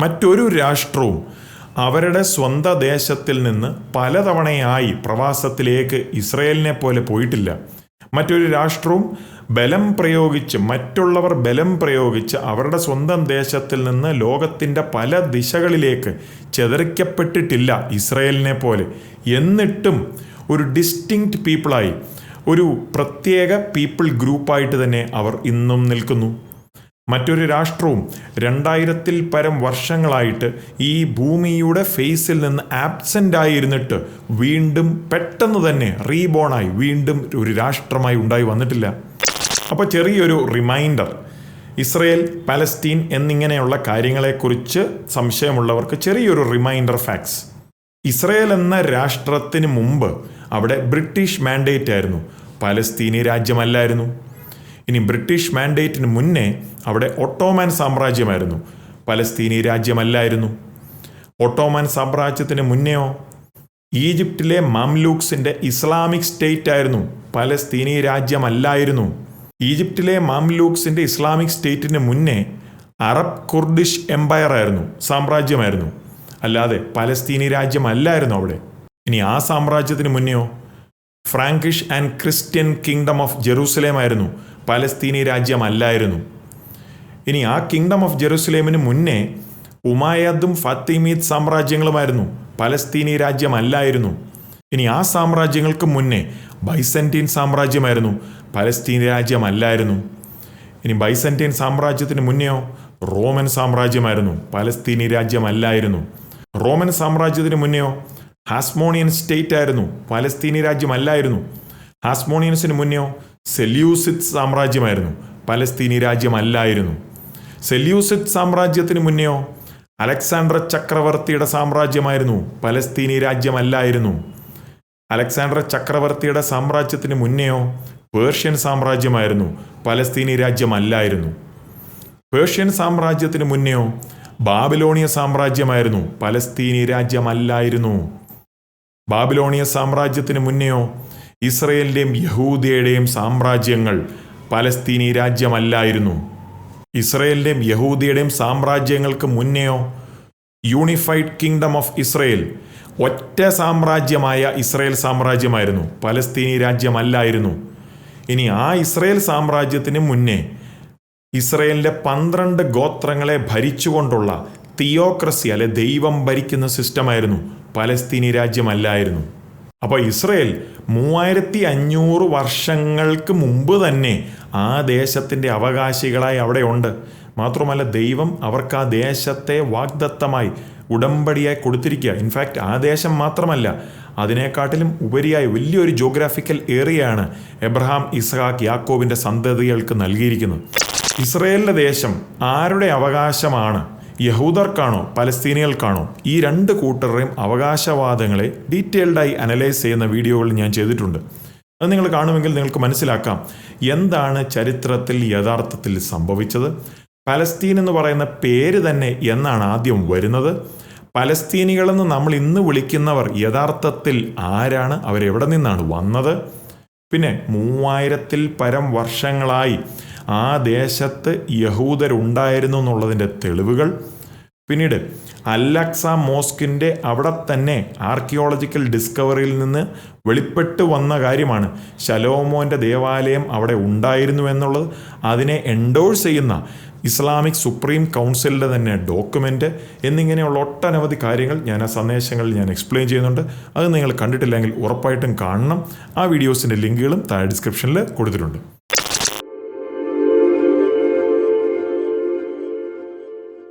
മറ്റൊരു രാഷ്ട്രവും അവരുടെ സ്വന്തം ദേശത്തിൽ നിന്ന് പലതവണയായി പ്രവാസത്തിലേക്ക് ഇസ്രയേലിനെ പോലെ പോയിട്ടില്ല. മറ്റൊരു രാഷ്ട്രവും ബലം പ്രയോഗിച്ച് മറ്റുള്ളവർ ബലം പ്രയോഗിച്ച് അവരുടെ സ്വന്തം ദേശത്തിൽ നിന്ന് ലോകത്തിന്റെ പല ദിശകളിലേക്ക് ചെതറിക്കപ്പെട്ടിട്ടില്ല ഇസ്രയേലിനെ പോലെ. എന്നിട്ടും ഒരു ഡിസ്റ്റിങ്ക്റ്റ് പീപ്പിളായി ഒരു പ്രത്യേക പീപ്പിൾ ഗ്രൂപ്പായിട്ട് തന്നെ അവർ ഇന്നും നിൽക്കുന്നു. മറ്റൊരു രാഷ്ട്രവും രണ്ടായിരത്തിൽ പരം വർഷങ്ങളായിട്ട് ഈ ഭൂമിയുടെ ഫേസിൽ നിന്ന് ആബ്സെന്റ് ആയിരുന്നിട്ട് വീണ്ടും പെട്ടെന്ന് തന്നെ റീബോണായി വീണ്ടും ഒരു രാഷ്ട്രമായി ഉണ്ടായി വന്നിട്ടില്ല. അപ്പോൾ ചെറിയൊരു റിമൈൻഡർ. ഇസ്രയേൽ പലസ്തീൻ എന്നിങ്ങനെയുള്ള കാര്യങ്ങളെക്കുറിച്ച് സംശയമുള്ളവർക്ക് ചെറിയൊരു റിമൈൻഡർ ഫാക്ട്സ്. ഇസ്രയേൽ എന്ന രാഷ്ട്രത്തിന് മുമ്പ് അവിടെ ബ്രിട്ടീഷ് മാൻഡേറ്റ് ആയിരുന്നു. പലസ്തീനി രാജ്യമല്ലായിരുന്നു. ഇനി ബ്രിട്ടീഷ് മാൻഡേറ്റിന് മുന്നേ അവിടെ ഒട്ടോമാൻ സാമ്രാജ്യമായിരുന്നു. പലസ്തീനി രാജ്യമല്ലായിരുന്നു. ഒട്ടോമാൻ സാമ്രാജ്യത്തിന് മുന്നെയോ ഈജിപ്തിലെ മാംലൂക്സിന്റെ ഇസ്ലാമിക് സ്റ്റേറ്റ് ആയിരുന്നു. പലസ്തീനി രാജ്യമല്ലായിരുന്നു. ഈജിപ്തിലെ മാംലൂക്സിന്റെ ഇസ്ലാമിക് സ്റ്റേറ്റിന് മുന്നേ അറബ് കുർദിഷ് എംപയർ ആയിരുന്നു സാമ്രാജ്യമായിരുന്നു. അല്ലാതെ പലസ്തീനി രാജ്യമല്ലായിരുന്നു അവിടെ. ഇനി ആ സാമ്രാജ്യത്തിന് മുന്നെയോ Frankish and Christian kingdom of Jerusalem ആയിരുന്നു. പലസ്തീനി രാജ്യമല്ലായിരുന്നു. ഇനി ആ കിങ്ഡം ഓഫ് ജെറൂസലേമിന് മുന്നേ ഉമായദും ഫത്തിമീദ് സാമ്രാജ്യങ്ങളുമായിരുന്നു. പലസ്തീനി രാജ്യമല്ലായിരുന്നു. ഇനി ആ സാമ്രാജ്യങ്ങൾക്ക് മുന്നേ ബൈസന്റീൻ സാമ്രാജ്യമായിരുന്നു. പലസ്തീനി രാജ്യമല്ലായിരുന്നു. ഇനി ബൈസന്റീൻ സാമ്രാജ്യത്തിന് മുന്നെയോ റോമൻ സാമ്രാജ്യമായിരുന്നു. പലസ്തീനി രാജ്യമല്ലായിരുന്നു. റോമൻ സാമ്രാജ്യത്തിന് മുന്നെയോ ഹാസ്മോണിയൻ സ്റ്റേറ്റ് ആയിരുന്നു പലസ്തീനി രാജ്യമല്ലായിരുന്നു. ഹാസ്മോണിയൻസിന് മുന്നെയോ സെല്യൂസിത് സാമ്രാജ്യമായിരുന്നു പലസ്തീനി രാജ്യമല്ലായിരുന്നു. സെല്യൂസിത് സാമ്രാജ്യത്തിന് മുന്നെയോ അലക്സാണ്ടർ ചക്രവർത്തിയുടെ സാമ്രാജ്യമായിരുന്നു പലസ്തീനി രാജ്യമല്ലായിരുന്നു. അലക്സാണ്ടർ ചക്രവർത്തിയുടെ സാമ്രാജ്യത്തിന് മുന്നേയോ പേർഷ്യൻ സാമ്രാജ്യമായിരുന്നു പലസ്തീനി രാജ്യമല്ലായിരുന്നു. പേർഷ്യൻ സാമ്രാജ്യത്തിന് മുന്നേയോ ബാബിലോണിയ സാമ്രാജ്യമായിരുന്നു പലസ്തീനി രാജ്യമല്ലായിരുന്നു. ബാബിലോണിയ സാമ്രാജ്യത്തിന് മുന്നെയോ ഇസ്രയേലിന്റെയും യഹൂദിയുടെയും സാമ്രാജ്യങ്ങൾ പലസ്തീനി രാജ്യമല്ലായിരുന്നു. ഇസ്രയേലിന്റെയും യഹൂദിയുടെയും സാമ്രാജ്യങ്ങൾക്ക് മുന്നെയോ യൂണിഫൈഡ് കിങ്ഡം ഓഫ് ഇസ്രയേൽ ഒറ്റ സാമ്രാജ്യമായ ഇസ്രയേൽ സാമ്രാജ്യമായിരുന്നു. പലസ്തീനി രാജ്യമല്ലായിരുന്നു. ഇനി ആ ഇസ്രയേൽ സാമ്രാജ്യത്തിന് മുന്നേ ഇസ്രയേലിന്റെ പന്ത്രണ്ട് ഗോത്രങ്ങളെ ഭരിച്ചുകൊണ്ടുള്ള തിയോക്രസി അല്ലെ ദൈവം ഭരിക്കുന്ന സിസ്റ്റമായിരുന്നു. പലസ്തീനി രാജ്യമല്ലായിരുന്നു. അപ്പോൾ ഇസ്രയേൽ മൂവായിരത്തി അഞ്ഞൂറ് വർഷങ്ങൾക്ക് മുമ്പ് തന്നെ ആ ദേശത്തിന്റെ അവകാശികളായി അവിടെയുണ്ട് മാത്രമല്ല ദൈവം അവർക്ക് ആ ദേശത്തെ വാഗ്ദത്തമായി ഉടമ്പടിയായി കൊടുത്തിരിക്കുക. ഇൻഫാക്റ്റ് ആ ദേശം മാത്രമല്ല അതിനെക്കാട്ടിലും ഉപരിയായി വലിയൊരു ജോഗ്രാഫിക്കൽ ഏറിയയാണ് എബ്രഹാം ഇസ്ഹാഖ് യാക്കോബിന്റെ സന്തതികൾക്ക് നൽകിയിരിക്കുന്നത്. ഇസ്രയേലിന്റെ ദേശം ആരുടെ അവകാശമാണ്? യഹൂദർക്കാണോ പലസ്തീനികൾക്കാണോ ഈ രണ്ട് കൂട്ടരുടെയും അവകാശവാദങ്ങളെ ഡീറ്റെയിൽഡായി അനലൈസ് ചെയ്യുന്ന വീഡിയോകൾ ഞാൻ ചെയ്തിട്ടുണ്ട്. അത് നിങ്ങൾ കാണുമെങ്കിൽ നിങ്ങൾക്ക് മനസ്സിലാക്കാം എന്താണ് ചരിത്രത്തിൽ യഥാർത്ഥത്തിൽ സംഭവിച്ചത്. പലസ്തീൻ എന്ന് പറയുന്ന പേര് തന്നെ എന്നാണ് ആദ്യം വരുന്നത്. പലസ്തീനികളെന്ന് നമ്മൾ ഇന്ന് വിളിക്കുന്നവർ യഥാർത്ഥത്തിൽ ആരാണ്? അവരെവിടെ നിന്നാണ് വന്നത്? പിന്നെ മൂവായിരത്തിൽ പരം വർഷങ്ങളായി ആ ദേശത്ത് യഹൂദരുണ്ടായിരുന്നു എന്നുള്ളതിന്റെ തെളിവുകൾ. പിന്നീട് അല്ലക്സ മോസ്കിന്റെ അവിടെ തന്നെ ആർക്കിയോളജിക്കൽ ഡിസ്കവറിയിൽ നിന്ന് വെളിപ്പെട്ട് വന്ന കാര്യമാണ്. ശലോമോന്റെ ദേവാലയം അവിടെ ഉണ്ടായിരുന്നു എന്നുള്ളത്. അതിനെ എൻഡോഴ്സ് ചെയ്യുന്ന ഇസ്ലാമിക് സുപ്രീം കൗൺസിലിന്റെ തന്നെ ഡോക്യുമെന്റ് എന്നിങ്ങനെയുള്ള ഒട്ടനവധി കാര്യങ്ങൾ ഞാൻ ആ സന്ദേശങ്ങളിൽ ഞാൻ എക്സ്പ്ലെയിൻ ചെയ്യുന്നുണ്ട്. അത് നിങ്ങൾ കണ്ടിട്ടില്ലെങ്കിൽ ഉറപ്പായിട്ടും കാണണം. ആ വീഡിയോസിന്റെ ലിങ്കുകളും താഴെ ഡിസ്ക്രിപ്ഷനിൽ കൊടുത്തിട്ടുണ്ട്.